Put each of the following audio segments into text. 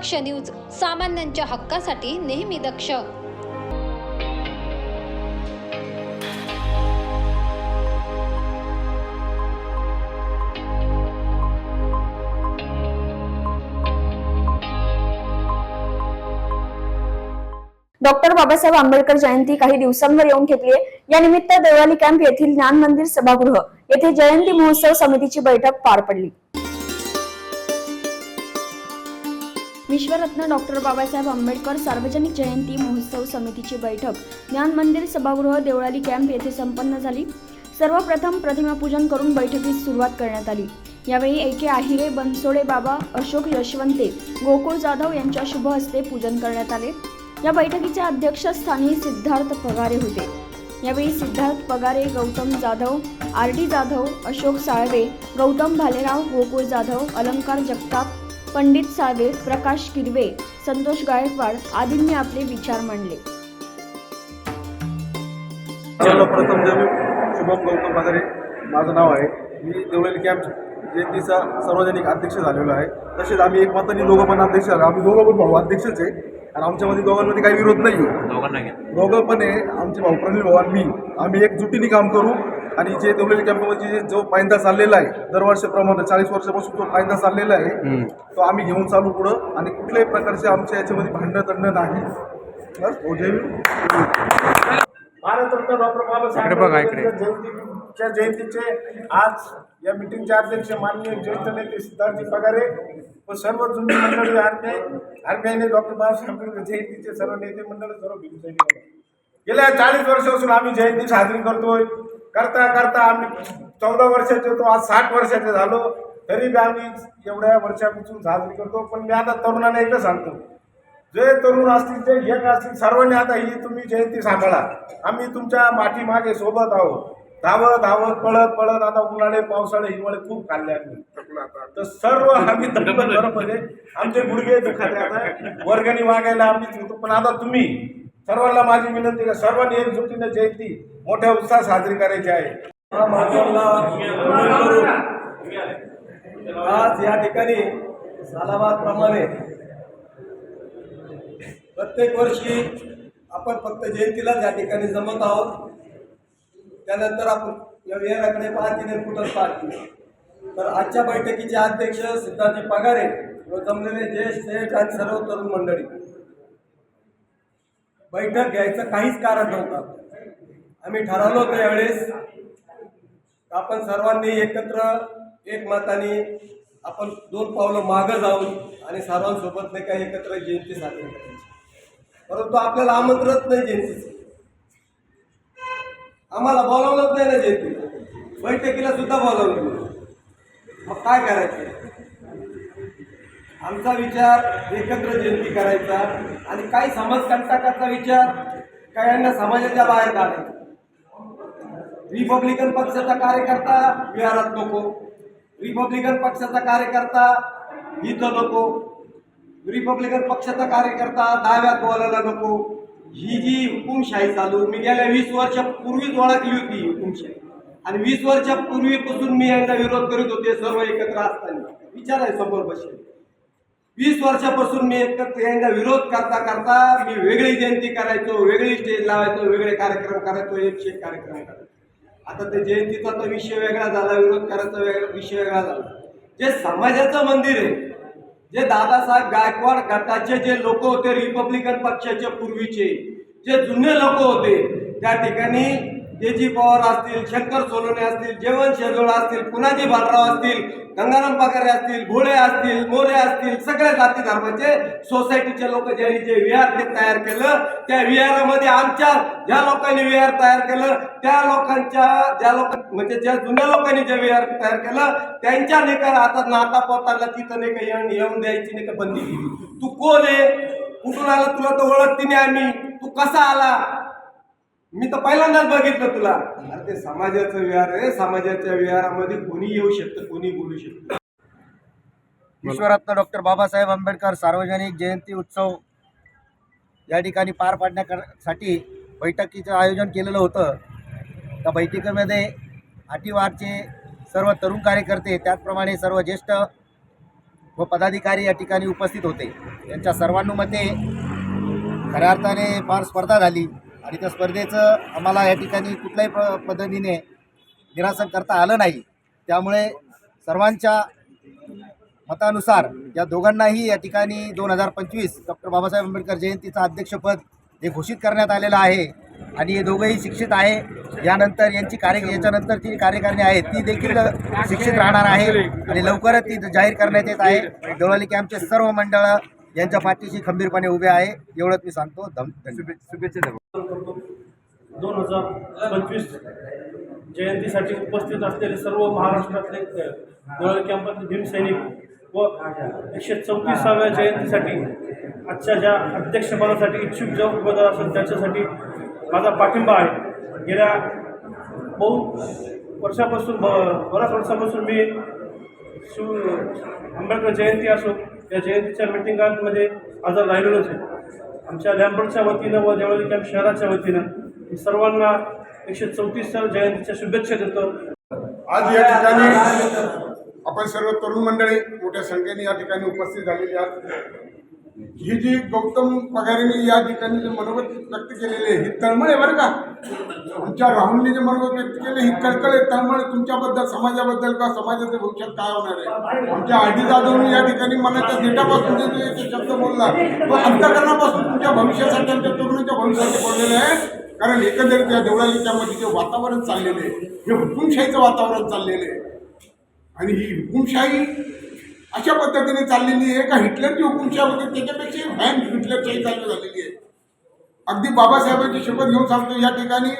दक्ष news सामान्यांच्या हक्कासाठी नेहमी दक्ष. डॉक्टर बाबासाहेब आंबेडकर जयंती काही दिवसांवर येऊन ठेपली आहे या निमित्त देवाली कॅम्प येथील ज्ञान मंदिर सभागृह येथे जयंती महोत्सव समितीची बैठक पार पडली. विश्वरत्न डॉक्टर बाबासाहेब आंबेडकर सार्वजनिक जयंती महोत्सव समितीची बैठक. ज्ञान मंदिर सभागृह देवळाली कॅम्प येथे संपन्न झाली. सर्वप्रथम प्रतिमापूजन करून बैठकीस सुरुवात करण्यात आली. यावेळी एके आहिरे बनसोडे बाबा अशोक यशवंते गोकुळ जाधव यांच्या शुभ हस्ते पूजन करण्यात आले. या बैठकीचे अध्यक्षस्थानी सिद्धार्थ पगारे होते. यावेळी सिद्धार्थ पगारे गौतम जाधव आर डी जाधव अशोक साळवे गौतम भालेराव गोकुळ जाधव अलंकार जगताप पंडित साळवे प्रकाश किरवे संतोष गायकवाड आदींनी आपले विचार मांडले. सर्वप्रथम शुभम गौतम माझं नाव आहे. मी देवळी कॅम्प जयंतीचा सार्वजनिक अध्यक्ष झालेलो आहे. तसेच आम्ही एक मताने दोघं पण अध्यक्ष झालो आम्ही दोघं पण भाऊ अध्यक्षच आहे. आणि आमच्यामध्ये दोघांमध्ये काही विरोध नाही आहे दोघं पण आहे. आमचे भाऊ प्रणील भाऊ आणि मी. आम्ही एकजुटीने काम करू. आणि जे देवलेली कॅम्पमध्ये जे जो पायंदा चाललेला आहे दरवर्षाप्रमाणे चाळीस वर्षापासून जो पायंदा चाललेला आहे तो आम्ही घेऊन चालू पुढं आणि कुठल्याही प्रकारचे आमच्या याच्यामध्ये भांडण तंड नाही. भारतरत्न डॉक्टर बाबासाहेब. आंबेडकर जयंतीच्या जयंतीचे आज या मिटिंगचे अध्यक्ष माननीय ज्येष्ठ नेते सिद्धार्थजी पगारे व सर्व जुनी मंडळी आरपीआय आरपीआयने डॉक्टर बाबासाहेब आंबेडकर जयंतीचे सर्व नेते मंडळ सर्व गेल्या चाळीस वर्षापासून आम्ही जयंती साजरी करतोय. करता करता आम्ही चौदा वर्षाचे होतो आज साठ वर्षाचे झालो. तरी बी आम्ही एवढ्या वर्षापासून साजरी करतो पण मी आता तरुणांना एकच सांगतो. जे तरुण असतील जे यंग असतील सर्वांनी आता ही तुम्ही जयंती सांभाळा. आम्ही तुमच्या माठीमागे सोबत आहोत. धावत धावत पळत पळत आता उन्हाळे पावसाळे हिवाळे खूप खाल्ले आम्ही. तर सर्व आम्ही दडपण बरोबर आमचे गुडघे दुखाते आता वर्गणी मागायला आम्हीच होतो पण आता तुम्ही सर्वांना माझी विनंती का सर्वांनी एकजुटीने जयंती मोठ्या उत्साहात साजरी करायची आहे. आज या ठिकाणी सालाबादप्रमाणे प्रत्येक वर्षी आपण फक्त जयंतीलाच या ठिकाणी जमत आहोत. त्यानंतर आपण या विहाराकडे पाहतील आणि कुठं पाहतील तर आजच्या बैठकीचे अध्यक्ष सिद्धार्थजी पगारे व जमलेले ज्येष्ठ सेठ आणि सर्व तरुण मंडळी. बैठक घ्यायचं काहीच कारण नव्हतं. आम्ही ठरवलं होतं यावेळेस आपण सर्वांनी एकत्र एकमताने आपण दोन पावलं मागं जाऊन आणि सर्वांसोबत नाही काही एकत्र जयंती साजरी करायची. परंतु आपल्याला आमंत्रणच नाही जयंतीचं आम्हाला बोलावलंच नाही ना जयंती. बैठकीला सुद्धा बोलावलं मग काय करायचं? आमचा विचार एकत्र जयंती करायचा आणि काही समाजकंटकाचा विचार काही यांना समाजाच्या बाहेर काढायचा. रिपब्लिकन पक्षाचा कार्यकर्ता विहारात नको. रिपब्लिकन पक्षाचा कार्यकर्ता इथं नको. रिपब्लिकन पक्षाचा कार्यकर्ता दाव्यात बोलायला नको. ही जी हुकुमशाही चालू मी गेल्या वीस वर्षापूर्वीच ओळखली होती हुकुमशाही. आणि वीस वर्षापूर्वीपासून मी यांचा विरोध करीत होते सर्व एकत्र असताना. विचार आहे समोर बसेल. वीस वर्षापासून मी यांचा विरोध करता करता मी वेगळी जयंती करायचो वेगळी स्टेज लावायचो वेगळे कार्यक्रम करायचो एकशे एक कार्यक्रम करायचो. आता ते जयंतीचा तर विषय वेगळा झाला विरोध करायचा वेगळा विषय वेगळा झाला. जे समाजाचं मंदिर आहे जे दादासाहेब गायकवाड गटाचे जे लोक होते रिपब्लिकन पक्षाचे पूर्वीचे जे जुने लोक होते त्या ठिकाणी देजी पवार असतील शंकर सोलोने असतील जेवण शेजोळ असतील पुनाजी बालराव असतील गंगाराम पाकारे असतील भोळे असतील मोरे असतील सगळ्या जाती धर्माचे सोसायटीचे लोक ज्यांनी जे विहार ते तयार केलं त्या विहारामध्ये आमच्या ज्या लोकांनी विहार तयार केलं त्या लोकांच्या ज्या लोक म्हणजे ज्या जुन्या लोकांनी जे विहार तयार केलं त्यांच्या निकाल आता नाता पोताला तिथं नाही का येऊन येऊन द्यायची नाही का बंदी केली. तू कोण आहे? कुठून आला तुला तर ओळखती नाही आम्ही? तू कसा आला? मी तर पहिल्यांदाच बघितलं तुला. अरे ते समाजाचं विहार आहे समाजाच्या विहारामध्ये कोणी येऊ शकतं कोणी बोलू शकतं. विश्वरत्न डॉक्टर बाबासाहेब आंबेडकर सार्वजनिक जयंती उत्सव या ठिकाणी पार पाडण्यासाठी बैठकीचं आयोजन केलेलं होतं. त्या बैठकीमध्ये आटीवारचे सर्व तरुण कार्यकर्ते त्याचप्रमाणे सर्व ज्येष्ठ व पदाधिकारी या ठिकाणी उपस्थित होते. यांच्या सर्वांनुमते खऱ्या अर्थाने फार स्पर्धा झाली. आणि त्या स्पर्धेचं आम्हाला या ठिकाणी कुठल्याही प पद्धतीने निरासन करता आलं नाही. त्यामुळे सर्वांच्या मतानुसार या दोघांनाही या ठिकाणी दोन हजार पंचवीस डॉक्टर बाबासाहेब आंबेडकर जयंतीचं अध्यक्षपद हे घोषित करण्यात आलेलं आहे आणि हे दोघंही शिक्षित आहे. यानंतर यांची कार्य याच्यानंतर जी कार्यकारिणी आहे ती देखील शिक्षित राहणार आहे आणि लवकरच ती जाहीर करण्यात येत आहे. डोळाली कॅम्पचे सर्व मंडळं यांच्या पाठीशी खंबीरपणे उभे आहे. एवढंच मी सांगतो. धम शुभेच्छा करतो दोन हजार पंचवीस जयंतीसाठी उपस्थित असलेले सर्व महाराष्ट्रातले गोळ कॅम्पातले भीमसैनिक व एकशे चौतीसाव्या जयंतीसाठी आजच्या ज्या अध्यक्षपदासाठी इच्छुक जो उमेदवार असेल त्याच्यासाठी माझा पाठिंबा आहे. गेल्या बहु वर्षापासून ब बऱ्याच वर्षापासून मी शिव आंबेडकर जयंती असो या जयंतीच्या मिटिंगांमध्ये हजर राहिलेलोच आहे आमच्या लॅम्बर्टच्या वतीनं व देवळी कॅम्प शहराच्या वतीनं मी सर्वांना एकशे चौतीसच्या जयंतीच्या शुभेच्छा देतो. आज या ठिकाणी आपण सर्व तरुण मंडळी मोठ्या संख्येने या ठिकाणी उपस्थित झालेली आहात. ही जी गौतम पगारेने या ठिकाणी जे मनोगत व्यक्त केलेले आहे, ही तळमळ आहे बरं का? आमच्या राहुलने जे मनोगत व्यक्त केले ही कळकळ आहे त्यामुळे तुमच्याबद्दल समाजाबद्दल का समाजाच्या भविष्यात काय होणार आहे? आमच्या आडी जाधवने या ठिकाणी मनाच्या देटापासून जे शब्द बोलला तो अंतकरणापासून तुमच्या भविष्यासाठी आमच्या तरुणाच्या भविष्यासाठी बोललेले आहे. कारण एकंदरीत या देवळालीच्यामध्ये जे वातावरण चाललेलं आहे हे हुकुमशाहीचं वातावरण चाललेलं आहे. आणि ही हुकुमशाही अशा पद्धतीने चाललेली आहे का हिटलरची हुकुमशाही होती त्याच्यापेक्षा भयान हिटलरशाही चालू झालेली आहे. अगदी बाबासाहेबांची शपथ घेऊन सांगतो या ठिकाणी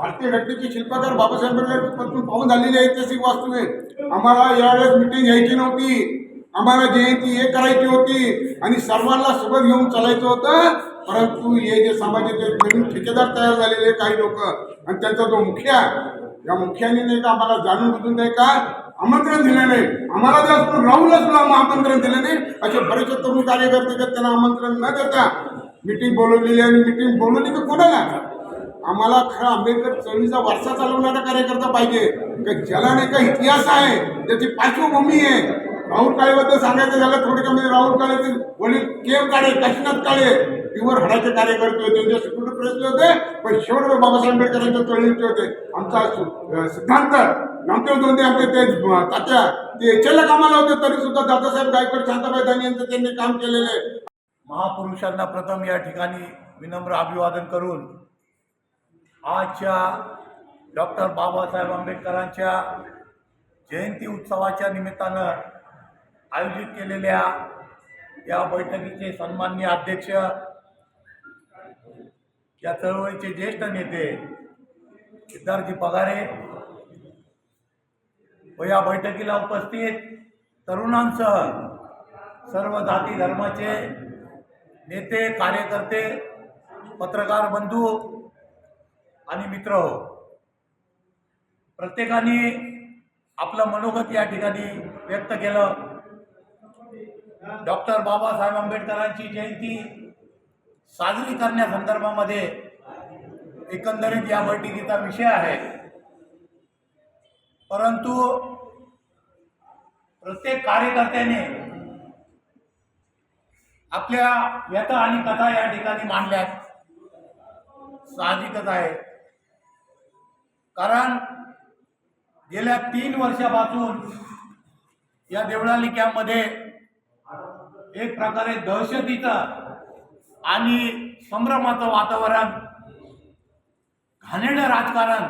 भारतीय घटनेचे शिल्पकार बाबासाहेब आंबेडकर पाहून झालेली ऐतिहासिक वास्तू आहे आम्हाला यावेळेस मिटिंग घ्यायची नव्हती. आम्हाला जयंती हे करायची होती. आणि सर्वांना सोबत घेऊन चालायचं होतं. परंतु हे जे समाजाचे नवीन ठेकेदार तयार झालेले काही लोक आणि त्यांचा जो मुखिया या मुख्याने नाही का आम्हाला जाणून बुजून नाही का आमंत्रण दिलं नाही. आम्हाला जर आपण राहुलला सुद्धा आमंत्रण दिलं नाही असे बरेचसे तरुण कार्यकर्ते त्यांना आमंत्रण न देता मिटिंग बोलवलेली आणि मिटिंग बोलवली तर कोणाला? आम्हाला खरा आंबेडकर चळवळीचा वारसा चालवणारा कार्यकर्ता पाहिजे. का ज्याला नाही का इतिहास आहे त्याची पार्श्वभूमी आहे. राहुल काळेबद्दल सांगायचं झालं थोडक्यामध्ये राहुल काळे ते वडील केम काळे काशीनाथ काळे प्युअर हडाचे कार्यकर्ते होते त्यांचे सिक्युरिटी प्रश्न होते पण शेवट बाबासाहेब आंबेडकरांच्या चळवळीचे होते. आमचा सिद्धांत नामदेव दोंदे आमचे ते तात्या ते याच्याला कामाला होते तरी सुद्धा दादासाहेब गायकवाड शांताबाई दानी यांचं त्यांनी काम केलेलं. आहे महापुरुषांना प्रथम या ठिकाणी विनम्र अभिवादन करून आजच्या डॉक्टर बाबासाहेब आंबेडकरांच्या जयंती उत्सवाच्या निमित्तानं आयोजित केलेल्या या बैठकीचे सन्मान्य अध्यक्ष या चळवळीचे ज्येष्ठ नेते सिद्धार्थी पगारे व या बैठकीला उपस्थित तरुणांसह सर्व जाती धर्माचे नेते कार्यकर्ते पत्रकार बंधू आणि मित्र हो प्रत्येकाने आपलं मनोगत या ठिकाणी व्यक्त केलं. डॉक्टर बाबासाहेब आंबेडकरांची जयंती साजरी करण्यासंदर्भामध्ये एकंदरीत या बैठकीचा विषय आहे. परंतु प्रत्येक कार्यकर्त्याने आपल्या व्यथा आणि कथा या ठिकाणी मांडल्यात. साहजिकच आहे. कारण गेल्या तीन वर्षापासून या देवळाली कॅम्पमध्ये एक प्रकारे दहशतीचं आणि संभ्रमाचं वातावरण घाणेरडं राजकारण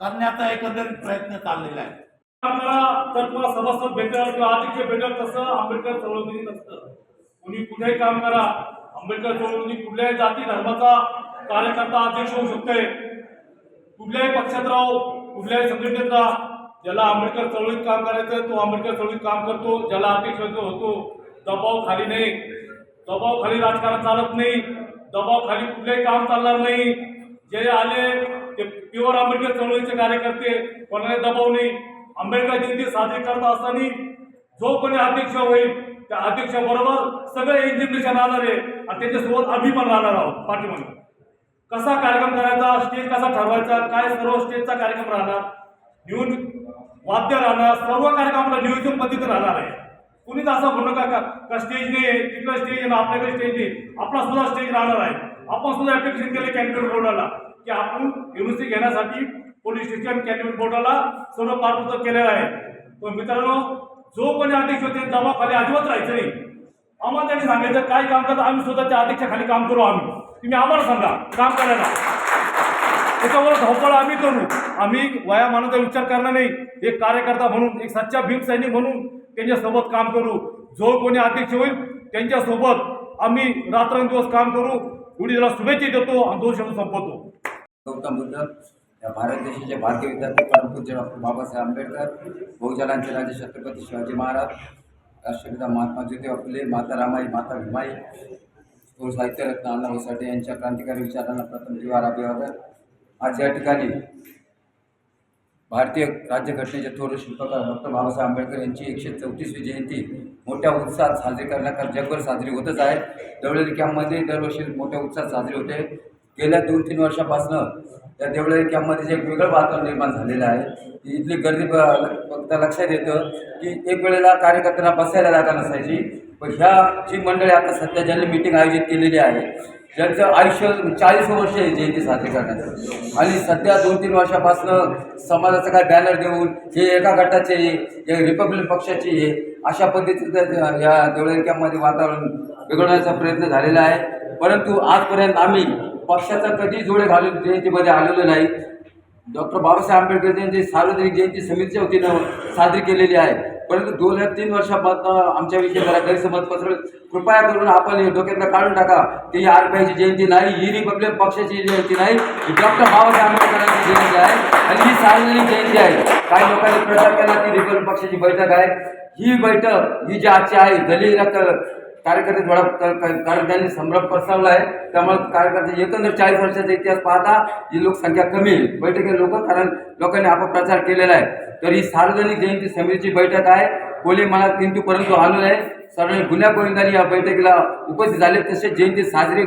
करण्याचा एकंदरीत प्रयत्न चाललेला आहे. आपल्याला तर तुला सभासद भेटेल किंवा अध्यक्ष भेटेल तसं आंबेडकर चळवळीमध्ये नसतं. कुणी कुठेही काम करा आंबेडकर चळवळीमध्ये कुठल्याही जाती धर्माचा कार्यकर्ता अध्यक्ष होऊ शकते. कुठल्याही पक्षात राहो कुठल्याही संघटनेत राहा. ज्याला आंबेडकर चळवळीत काम करायचं तो आंबेडकर चळवळीत काम करतो. ज्याला अध्यक्ष होतो दबाव खाली नाही. दबाव खाली राजकारण चालत नाही. दबाव खाली कुठलंही काम चालणार नाही. जे आले ते प्युअर आंबेडकर चळवळीचे कार्यकर्ते कोणाला दबाव नाही. आंबेडकर जयंती साजरी करत असताना जो कोणी अध्यक्ष होईल त्या अध्यक्षाबरोबर सगळे इंजिनिएशन राहणार आहे. आणि त्याच्यासोबत आम्ही पण राहणार आहोत. पाठीमागे. कसा कार्यक्रम करायचा स्टेज कसा ठरवायचा काय सर्व स्टेजचा कार्यक्रम राहणार? निवड वाद्य राहणार सर्व कार्यक्रमाला नियोजन पद्धती राहणार आहे. कुणीच असं म्हणू का का स्टेज नाही तिकडं स्टेज नाही आपल्याकडे स्टेज नाही आपला सुद्धा स्टेज राहणार आहे. आपण सुद्धा ऍप्लिकेशन केलं कॅन्डिडेट बोर्डाला की आपण युनिव्हर्सिटी घेण्यासाठी पोलीस स्टेशन कॅन्डिडेट बोर्डाला सर्व पाठपुस्तक केलेलं आहे. पण मित्रांनो जो कोणी अध्यक्ष होते दबाखाली अजिबात राहायचं नाही. आम्हाला त्यांनी सांगायचं काय काम करतं आम्ही स्वतःच्या अध्यक्षाखाली काम करू आम्ही. तुम्ही आम्हाला सांगा काम करायला. त्याच्यामुळे धावपळ आम्ही करू. आम्ही वयामानाचा विचार करणार नाही. एक कार्यकर्ता म्हणून एक सच्चा भीम सैनिक म्हणून त्यांच्यासोबत काम करू. जो कोणी अध्यक्ष होईल त्यांच्यासोबत आम्ही रात्रंदिवस काम करू. एवढी त्याला शुभेच्छा देतो आणि दोन शब्द संपवतो. गौतम बुद्ध या भारत देशाचे भारतीय विद्यार्थी परमपूज्य डॉक्टर बाबासाहेब आंबेडकर बहुजनांचे राजे छत्रपती शिवाजी महाराज राष्ट्रपिता महात्मा ज्योतिबा फुले माता रामाई माता भीमाई थोर साहित्यरत्न अण्णा साठे यांच्या क्रांतिकारी विचारांना प्रथम जीवार अभिवादन. आज या ठिकाणी भारतीय राज्यघटनेचे थोर शिल्पकार डॉक्टर बाबासाहेब आंबेडकर यांची एकशे चौतीसवी जयंती मोठ्या उत्साहात साजरी करण्याकर जगभर साजरी होतच आहे. देवळी कॅम्पमध्ये दरवर्षी मोठ्या उत्साहात साजरी होते. गेल्या दोन तीन वर्षापासनं त्या देवळी कॅम्पमध्ये जे एक वेगळं वातावरण निर्माण झालेलं आहे इथली गर्दी बघता फक्त लक्षात येतं की एक वेळेला कार्यकर्त्यांना बसायला जागा नसायची. पण ह्या जी मंडळी आता सध्या ज्यांनी मिटिंग आयोजित केलेली आहे ज्यांचं आयुष्य चाळीस वर्ष आहे जयंती साजरी करण्याचं आणि सध्या दोन तीन वर्षापासनं समाजाचं काय बॅनर देऊन हे एका गटाचे हे रिपब्लिक पक्षाचे हे अशा पद्धतीचं या देवळक्यामध्ये वातावरण बिघडवण्याचा प्रयत्न झालेला आहे. परंतु आजपर्यंत आम्ही पक्षाचा कधी जोडे घालून जयंतीमध्ये आलेलो नाही. डॉक्टर बाबासाहेब आंबेडकर यांची सार्वजनिक जयंती समितीच्या वतीनं साजरी केलेली आहे. परंतु दोन तीन वर्षापासून आमच्याविषयी जरा गैरसमज पसरत कृपया करून आपण हे डोक्यातनं काढून टाका. ती आर पी आयची जयंती नाही ही रिपब्लिक पक्षाची जयंती नाही ही डॉक्टर बाबासाहेब आंबेडकरांची जयंती आहे आणि ही सार्वजनिक जयंती आहे. काही लोकांनी प्रचार केला ती रिपब्लिक पक्षाची बैठक आहे. ही बैठक ही जी आजची आहे दलित कार्यकर्ते थोडा कार्यकर्त्यांनी कारण त्यांनी संभ्रम पसरवला आहे त्यामुळे कार्यकर्ते एकंदर चाळीस वर्षाचा इतिहास पाहता ही लोकसंख्या कमी आहे. बैठकीत लोक कारण लोकांनी अपप्रचार केलेला आहे. तर ही सार्वजनिक जयंती समितीची बैठक आहे. कोणी मला किंतू परंतु आलो नाही सर्वांनी गुन्ह्या गोविंदांनी या बैठकीला उपस्थित झाले. तसेच जयंती साजरी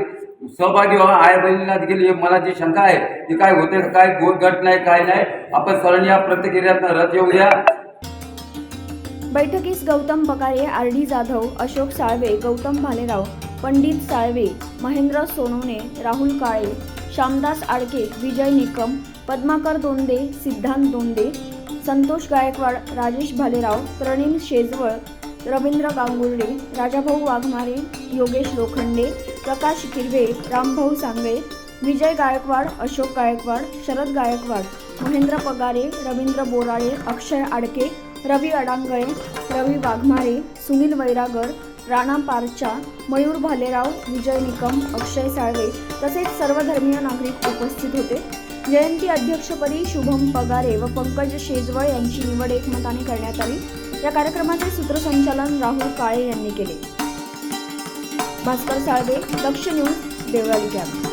सहभागी व्हावा आई बहिणीला देखील एक मला जी शंका आहे ती काय होते काय गोट गट नाही काय नाही आपण सर्वांनी या प्रतिक्रियातनं रथ येऊ द्या बैठकीस गौतम पकारे आर डी जाधव अशोक साळवे गौतम भालेराव पंडित साळवे महेंद्र सोनवणे राहुल काळे श्यामदास आडके विजय निकम पद्माकर दोंदे सिद्धांत दोंदे संतोष गायकवाड राजेश भालेराव प्रणील शेजवळ रवींद्र गांगुर्डे राजाभाऊ वाघमारे योगेश लोखंडे प्रकाश किरवे रामभाऊ सांगळे विजय गायकवाड अशोक गायकवाड शरद गायकवाड महेंद्र पगारे रवींद्र बोराळे अक्षय आडके रवी अडांगळे रवी वाघमारे सुनील वैरागर राणा पारचा मयूर भालेराव विजय निकम अक्षय साळवे तसेच सर्वधर्मीय नागरिक उपस्थित होते. जयंती अध्यक्षपदी शुभम पगारे व पंकज शेजवळ यांची निवड एकमताने करण्यात आली. या कार्यक्रमाचे सूत्रसंचालन राहुल काळे यांनी केले. Bhaskar Salve Daksh news Deolali camp.